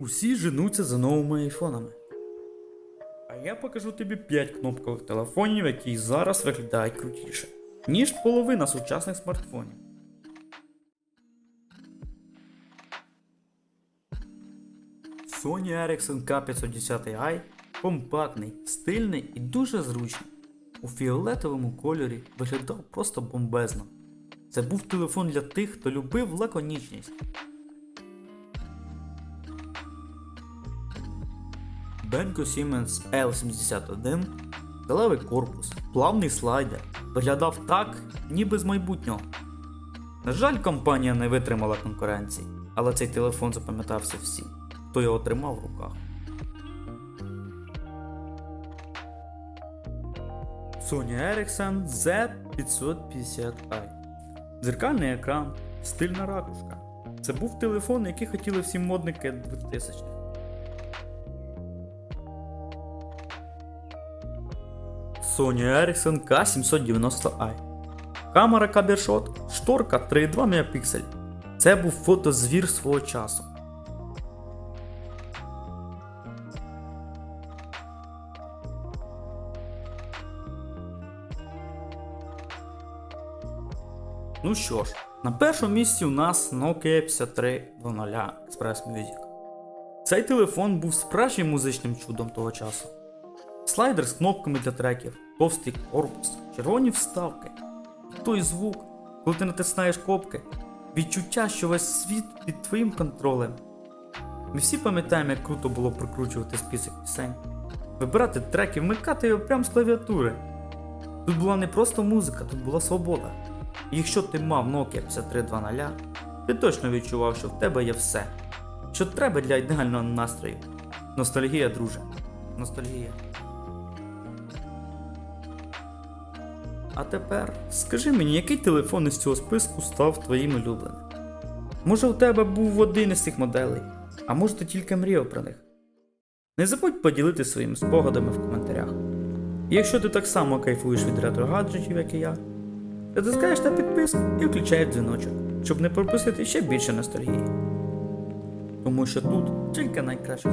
Усі женуться за новими айфонами. А я покажу тобі 5 кнопкових телефонів, які зараз виглядають крутіше, ніж половина сучасних смартфонів. Sony Ericsson K510i компактний, стильний і дуже зручний. У фіолетовому кольорі виглядав просто бомбезно. Це був телефон для тих, хто любив лаконічність. Benko Siemens L71, сталевий корпус, плавний слайдер, виглядав так, ніби з майбутнього. На жаль, компанія не витримала конкуренції, але цей телефон запам'ятався всім, хто його тримав в руках. Sony Ericsson Z550i. Дзеркальний екран, стильна ракушка. Це був телефон, який хотіли всі модники 2000-х. Sony Ericsson K790i. Камера кабершот, шторка 3,2 мегапіксель. Це був фотозвір свого часу. Ну що ж, на першому місці у нас Nokia 5300 Express Music. Цей телефон був справжнім музичним чудом того часу. Слайдер з кнопками для треків, товстий корпус, червоні вставки. І той звук, коли ти натиснаєш кнопки, відчуття, що весь світ під твоїм контролем. Ми всі пам'ятаємо, як круто було прокручувати список пісень, вибирати треки, вмикати його прямо з клавіатури. Тут була не просто музика, тут була свобода. І якщо ти мав Nokia 5320, ти точно відчував, що в тебе є все, що треба для ідеального настрою. Ностальгія, друже. Ностальгія. А тепер скажи мені, який телефон із цього списку став твоїм улюбленим? Може у тебе був один із цих моделей, а може ти тільки мріяв про них? Не забудь поділитися своїми спогадами в коментарях. І якщо ти так само кайфуєш від ретро-гаджетів, як і я, натискаєш на підписку і включаєш дзвіночок, щоб не пропустити ще більше ностальгії. Тому що тут тільки найкраще.